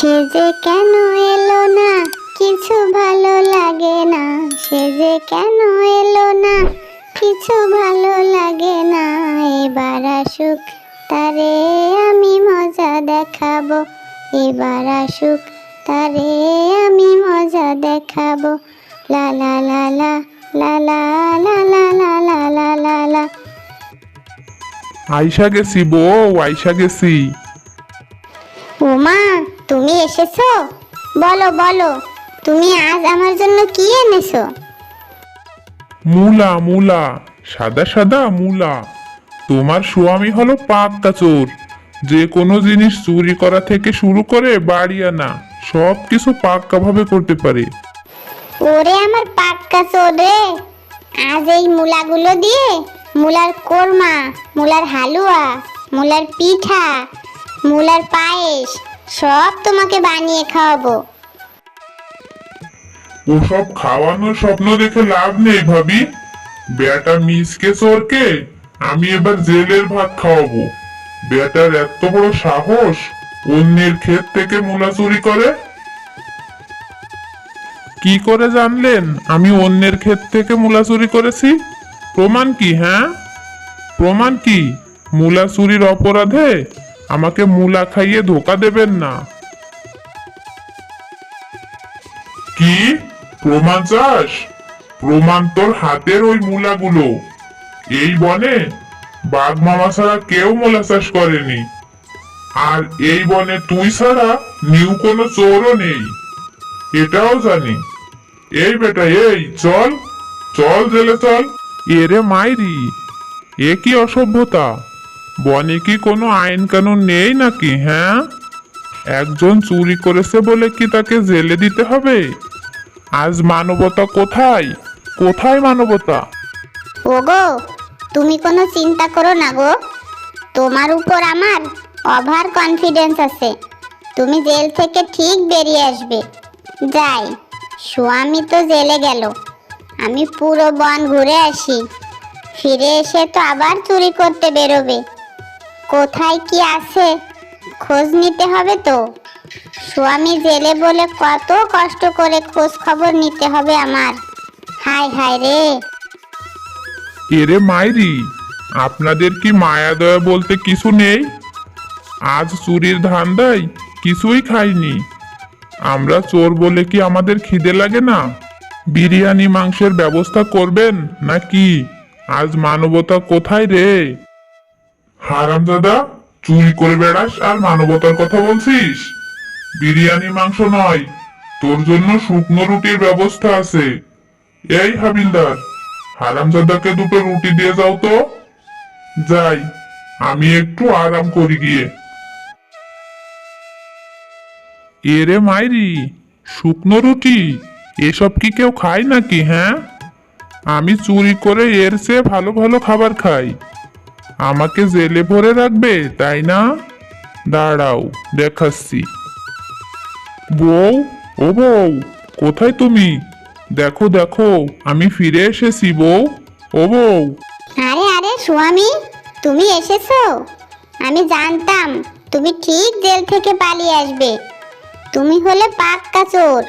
সে যে কেন এলো না? কিছু ভালো লাগে না। সে যে কেন এলো না? কিছু ভালো লাগে না। এবার আসুক তারে আমি মজা দেখাবো। এবার আসুক তারে আমি মজা দেখাবো। লা লা লা লা লা লা লা লা লা লা লা লা লা। আইসা গেছি বউ আইসা গেছি। উমা তুমি এসেছ? বলো বলো তুমি আজ আমার জন্য কি এনেছো? মুলা মুলা সাদা সাদা মুলা। তোমার স্বামী হলো পাক্কা চোর। যে কোনো জিনিস চুরি করা থেকে শুরু করে বাড়ি আনা সব কিছু পাক্কা ভাবে করতে পারে। ওরে আমার পাক্কা চোর রে। আজ এই মুলাগুলো দিয়ে মুলার কোরমা মুলার হালুয়া মুলার পিঠা মুলার পায়েস সব তোমাকে বানিয়ে খাওয়াবো। ওসব খাওয়ানোর স্বপ্ন দেখে লাভ নেই ভাবি। বেটা মিসকে চোরকে আমি এবার জেলের ভাত খাওয়াবো। বেটার এত বড় সাহস, অন্যের ক্ষেত থেকে মূলা চুরি করে। কি করে জানলেন? আমি অন্যের ক্ষেত থেকে মুলা চুরি করেছি? প্রমাণ কি হ্যাঁ? প্রমাণ কি? মুলা চুরির অপরাধে আমাকে মূলা খাইয়ে ধোকা দেবেন না। কি? প্রমাণ চাস? প্রমাণ তোর হাতের ওই মূলাগুলো। এই বনে বাঘ মামা ছাড়া কেউ মূলা চাষ করেনি। আর এই বনে তুই ছাড়া নিউ কোনো চোরও নেই। এটাও জানি। এই বেটা এই চল চল জেলে চল। এরে মাইরি এ কি অসভ্যতা? বনে কি কোনো আইন কানুন নেই নাকি হ্যাঁ? একজন চুরি করেছে বলে কি তাকে জেলে দিতে হবে? আজ মানবতা কোথায়? কোথায় মানবতা? ওগো, তুমি কোনো চিন্তা করো না গো। তোমার উপর আমার অভার কনফিডেন্স আছে। তুমি জেল থেকে ঠিক বেরিয়ে আসবে। যাই, স্বামী তো জেলে গেল। আমি পুরো বন ঘুরে আসি। ফিরে এসে তো আবার চুরি করতে বেরোবে। কোথায় কি আছে? খোঁজ নিতে হবে তো। স্বামী জেলে বলে কত কষ্ট করে খোঁজ খবর নিতে হবে আমার। হায় হায় রে। এরে মাইরি, আপনাদের কি মায়া দয়া বলতে কিছু নেই? আজ চুরির ধান ধান্দায় কিছুই খাইনি। আমরা চোর বলে কি আমাদের খিদে লাগে না? বিরিয়ানি, মাংসের ব্যবস্থা করবেন নাকি? আজ মানবতা কোথায় রে? হারাম দাদা, চুরি করে বেড়াস আর মানবতার কথা বলছিস? বিরিয়ানি মাংস নয়, তোর জন্য শুকনো রুটির ব্যবস্থা আছে। এই হাবিলদার হারামজাদাকে দুটো রুটি দিয়ে যাও তো। যাই, আমি একটু আরাম করি গিয়ে। এরে মাইরি, শুকনো রুটি, এসব কি কেউ খায় নাকি হ্যাঁ? আমি চুরি করে এর চেয়ে ভালো ভালো খাবার খাই। আমাকে জেলে ভরে রাখবে, তাই না? দাঁড়াও, দেখাচ্ছি। বউ, ও বউ, কোথায় তুমি? দেখো দেখো, আমি ফিরে এসেছি, বউ। ও বউ। আরে আরে স্বামী তুমি এসেছ? আমি জানতাম তুমি ঠিক জেল থেকে পালিয়ে আসবে। তুমি হলে পাক্কা চোর।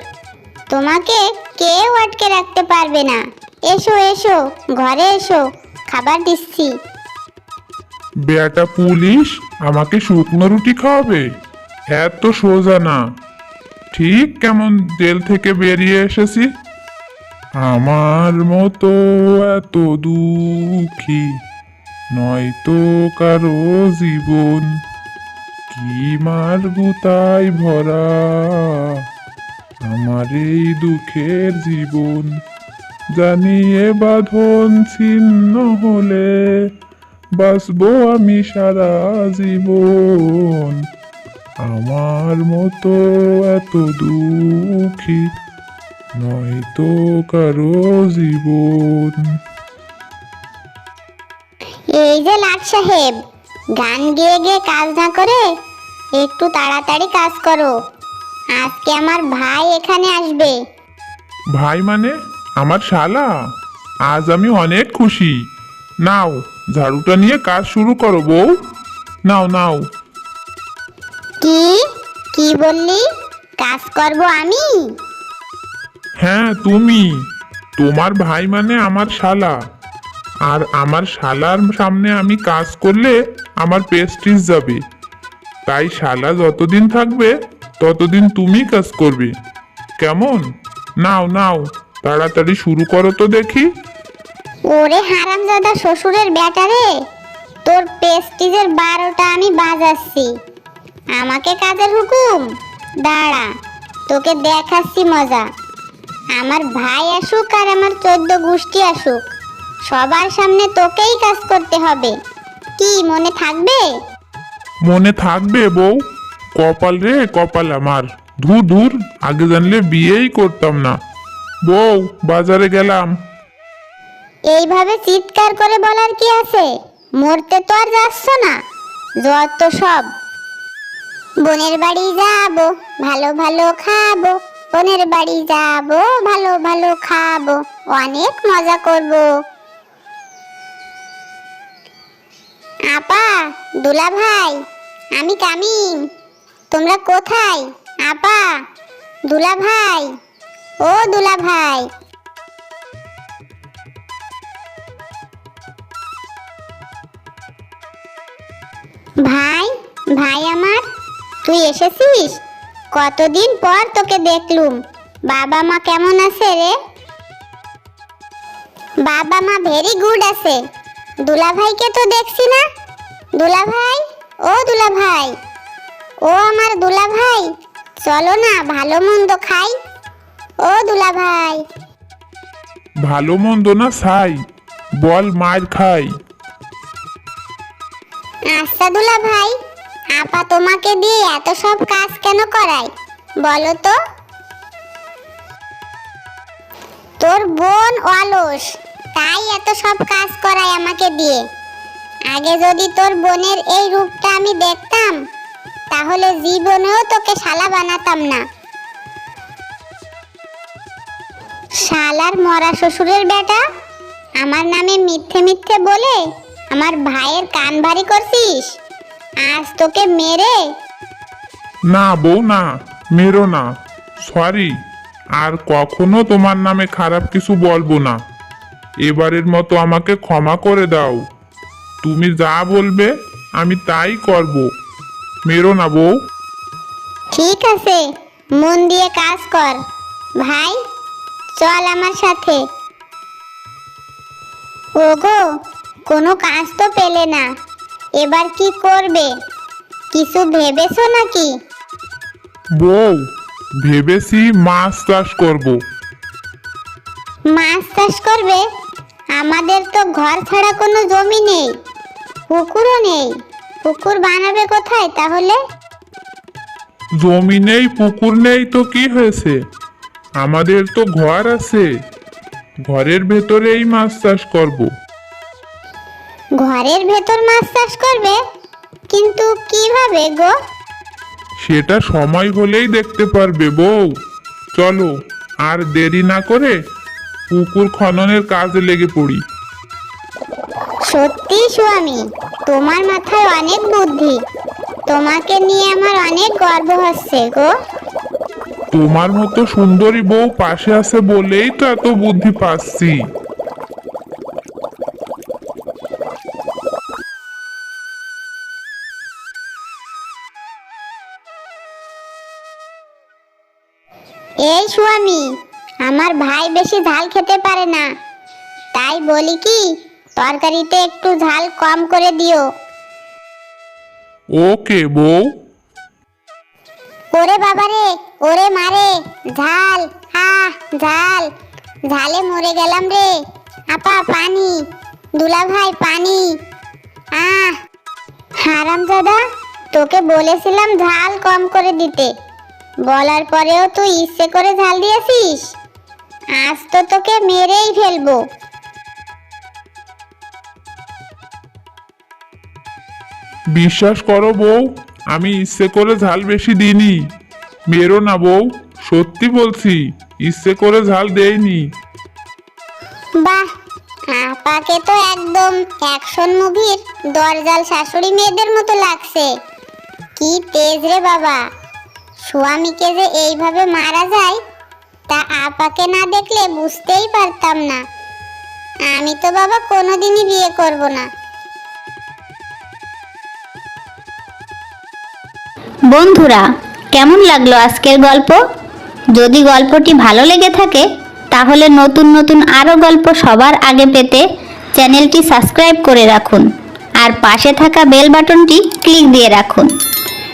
তোমাকে কেউ আটকে রাখতে পারবে না। এসো এসো, ঘরে এসো, খাবার দিচ্ছি। বেটা পুলিশ আমাকে শুকনো রুটি খাওয়াবে? এত সোজা না। ঠিক কেমন জেল থেকে বেরিয়ে এসেছি? আমার মতো এত দুঃখী নয়তো কারও জীবন। কি মার গুতায় ভরা আমার এই দুঃখের জীবন। জানিয়ে বাঁধন ছিন্ন হলে বাঁচবো আমি সারা জীবন। আমার মতো এত দুঃখী নয়তো কারও জীবন। এই যে লাট সাহেব গান গেয়ে গিয়ে কাজ না করে একটু তাড়াতাড়ি কাজ করো। আজকে আমার ভাই এখানে আসবে। ভাই মানে? আমার শালা? আজ আমি অনেক খুশি। নাও ঝাড়ুটা নিয়ে কাজ শুরু করো বউ। নাও নাও। কি? কি বললি? কাজ করব আমি? হ্যাঁ তুমি। তোমার ভাই মানে আমার শালা। আর আমার শালার সামনে আমি কাজ করলে আমার পেস্টিস যাবে। তাই শালা যতদিন থাকবে ততদিন তুমি কাজ করবে। কেমন? নাও নাও। তাড়াতাড়ি শুরু করো তো দেখি। ওরে হারামজাদা শ্বশুরের ব্যাটারে তোর পেস্টিজের বারোটা আমি বাজাচ্ছি। আমাকে কাজের হুকুম? দাঁড়া, তোকে দেখাচ্ছি মজা। আমার ভাই আসুক আর আমার চোদ্দ গোষ্ঠী আসুক। সবার সামনে তোকেই কাজ করতে হবে। কি, মনে থাকবে? মনে থাকবে বউ। কপাল রে, কপাল আমার। ধুর ধুর, আগে জানলে বিয়েই করতাম না। বউ, বাজারে গেলাম। এইভাবে চিৎকার করে বলার কি আছে? মরতে তো আর যাচ্ছ না। জ্বর তো সব। বোনের বাড়ি যাব, ভালো ভালো খাব। বোনের বাড়ি যাব, ভালো ভালো খাব। অনেক মজা করব। আপা, দুলা ভাই, আমি কামিং তোমরা কোথায়? আপা, দুলা ভাই। ও দুলা ভাই ভাই তুই এসেছিস? কতদিন পর তোকে দেখলুম। বাবা মা কেমন আছে রে? বাবা মা ভেরি গুড আছে। দুলা ভাইকে তো দেখছি না? দুলা ভাই ও দুলা ভাই ও আমার দুলা ভাই চলো না ভালো মন্দ খাই। ও দুলা ভাই ভালো মন্দ না ছাই বল মার খাই। আচ্ছা দুলা ভাই আপা তোমাকে দিয়ে এত সব কাজ কেন করায়? বলো তো। তোর বোন অলস, তাই এত সব কাজ করায় আমাকে দিয়ে। আগে যদি তোর বোনের এই রূপটা আমি দেখতাম, তাহলে জীবনেও তোকে শালা বানাতাম না। শালার মরা শ্বশুরের বেটা? আমার নামে মিথ্যে মিথ্যে বলে আমার ভাইয়ের কান ভারী করছিস? আজ তোকে মেরে? না বউ না মেরো না। সরি আর কখনো তোমার নামে খারাপ কিছু বলব না। এবারের মতো আমাকে ক্ষমা করে দাও। তুমি যা বলবে আমি তাই করব। মেরো না বউ। ঠিক আছে মন দিয়ে কাজ কর। ভাই চল আমার সাথে। ওগো কোনো কাজ তো পেলে না। এবার কি করবে? কিছু ভেবেছো নাকি? বউ ভেবেছি মাছ চাষ করব। মাছ চাষ করবে? আমাদের তো ঘর ছাড়া কোনো জমি নেই। পুকুরও নেই। পুকুর বানাবে কোথায় তাহলে? জমি নেই পুকুর নেই তো কি হয়েছে? আমাদের তো ঘর আছে। ঘরের ভেতরেই মাছ চাষ করব। ঘরের ভেতর মাছ চাষ করবে? কিন্তু কীভাবে গো? সেটা সময় হলেই দেখতে পারবে বউ। চলো আর দেরি না করে পুকুর খননের কাজে লেগে পড়ি। সত্যি স্বামী তোমার মাথায় অনেক বুদ্ধি। তোমাকে নিয়ে আমার অনেক গর্ব হচ্ছে গো। তোমার মতো সুন্দরী বউ পাশে আছে বলেই তো এত বুদ্ধি পাচ্ছি। এই সুয়ামি আমার ভাই বেশি ঝাল খেতে পারে না। তাই বলি কি তরকারিতে একটু ঝাল কম করে দিও। ওকে বউ। ওরে বাবারে ওরে মারে ঝাল আহ ঝাল। ঝালে মরে গেলাম রে। আপা পানি। দুলা ভাই পানি। আহ হারাম দাদা তোকে বলেছিলাম ঝাল কম করে দিতে। বলার পরেও তুই ইচ্ছে করে ঝাল দিয়েছিস? আজ তো তোকে মেরেই ফেলব। বিশ্বাস করো বউ আমি ইচ্ছে করে ঝাল বেশি দিইনি। মেরো না বউ সত্যি বলছি ইচ্ছে করে ঝাল দেইনি। বাহ আপাকে তো একদম অ্যাকশন মুভির দরজাল শাশুড়ি মেয়েদের মতো লাগছে। কি তেজ রে বাবা। স্বামীকে যে এইভাবে মারা যায়, তা আপাকে না দেখলে বুঝতেই পারতাম না। আমি তো বাবা কোনোদিনই বিয়ে করব না। বন্ধুরা, কেমন লাগল আজকের গল্প? যদি গল্পটি ভালো লেগে থাকে, তাহলে নতুন নতুন আরও গল্প সবার আগে পেতে চ্যানেলটি সাবস্ক্রাইব করে রাখুন। আর পাশে থাকা বেল বাটনটি ক্লিক দিয়ে রাখুন।